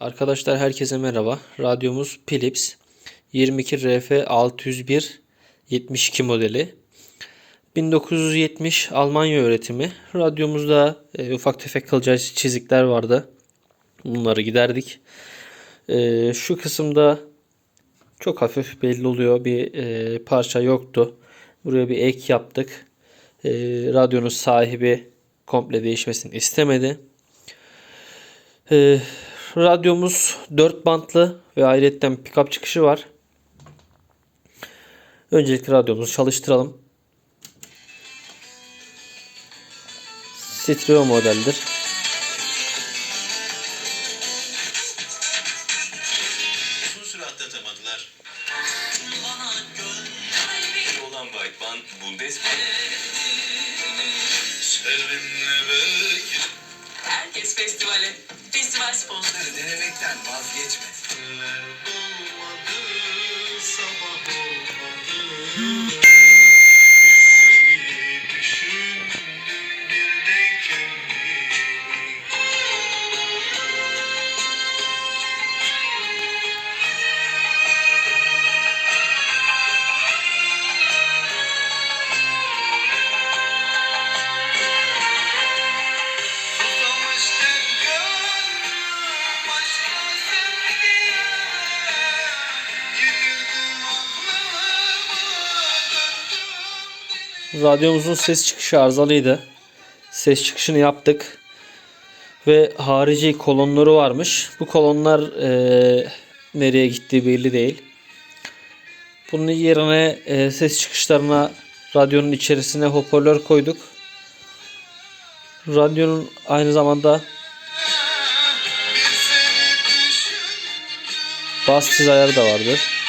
Arkadaşlar herkese merhaba. Radyomuz Philips 22 RF 601 72 modeli. 1970 Almanya üretimi. Radyomuzda e, ufak tefek kılcal çizikler vardı. Bunları giderdik. E, şu kısımda çok hafif belli oluyor. Bir e, parça yoktu. Buraya bir ek yaptık. E, radyonun sahibi komple değişmesini istemedi. E, radyomuz 4 bantlı ve ayrıyetten pickup çıkışı var. Öncelikle radyomuzu çalıştıralım. Stereo modeldir. Uzun süre atlatamadılar. Olan. Seninle belki Herkes festivale. Festival sponsoru. denemekten vazgeçmedi. Radyomuzun ses çıkışı arızalıydı. Ses çıkışını yaptık. Ve harici kolonları varmış. Bu kolonlar eee, nereye gittiği belli değil. Bunun yerine eee, ses çıkışlarına radyonun içerisine hoparlör koyduk. Radyonun aynı zamanda bas tiz ayarı da vardır.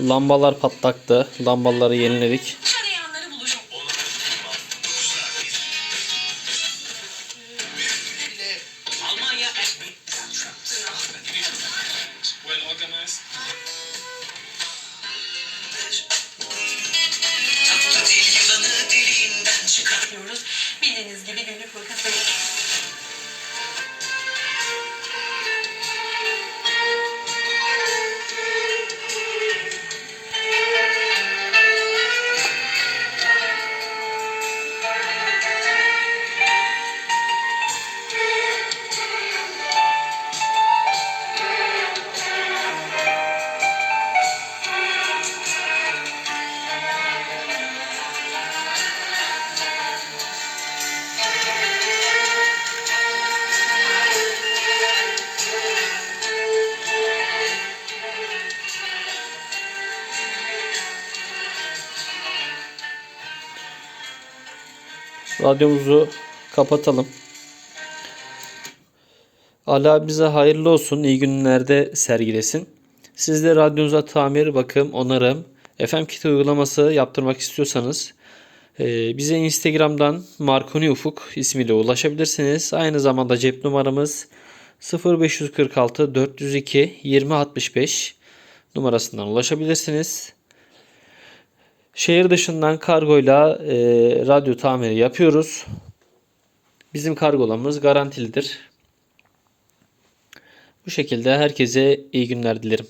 Lambalar patlaktı. Lambaları yeniledik. Arayanları buluşum. Ona Radyomuzu kapatalım. Allah bize hayırlı olsun. iyi günlerde sergilesin. Siz de radyonuza tamir, bakım, onarım, FM kit uygulaması yaptırmak istiyorsanız e, bize Instagram'dan Marconi Ufuk ismiyle ulaşabilirsiniz. Aynı zamanda cep numaramız 0546 402 2065 numarasından ulaşabilirsiniz. Şehir dışından kargoyla e, radyo tamiri yapıyoruz. Bizim kargolamız garantilidir. Bu şekilde herkese iyi günler dilerim.